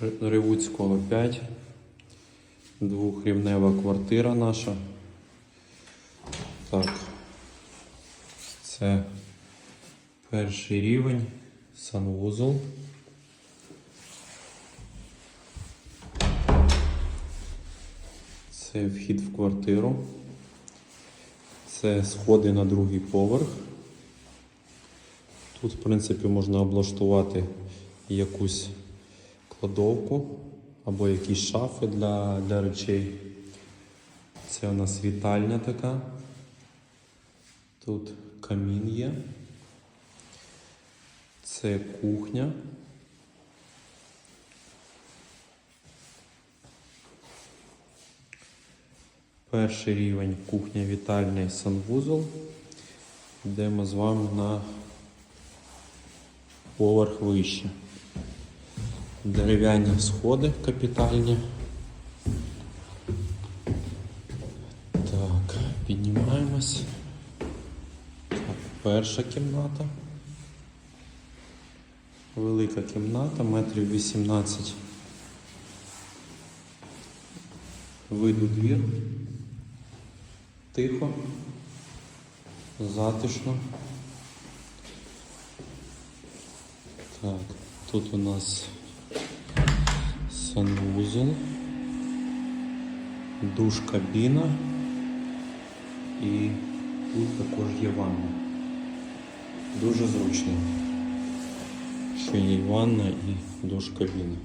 Ривуцького 5. Двохрівнева квартира наша. Так. Це перший рівень, санвузол. Це вхід в квартиру. Це сходи на другий поверх. Тут, в принципі, можна облаштувати якусь кладовку або якісь шафи для, для речей. Це у нас вітальня така. Тут камін є. Це кухня. Перший рівень кухня вітальний санвузол. Йдемо з вами на поверх вище. Дерев'яні сходи капітальні. Так, піднімаємось. Так, перша кімната. Велика кімната, метрів 18. Вид у двір. Тихо, затишно. Так, тут у нас санвузол, душ кабіна і тут також є ванна. Дуже зручно. Що є ванна і душ кабіна.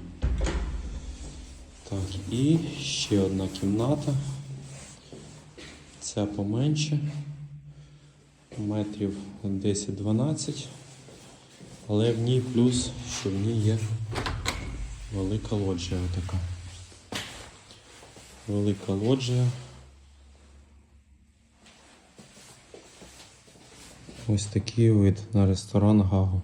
Так, і ще одна кімната. Ця поменше. Метрів 10-12. Але в ній плюс, що в ній є велика лоджія така. Велика лоджія. Ось такий вид на ресторан Гагу.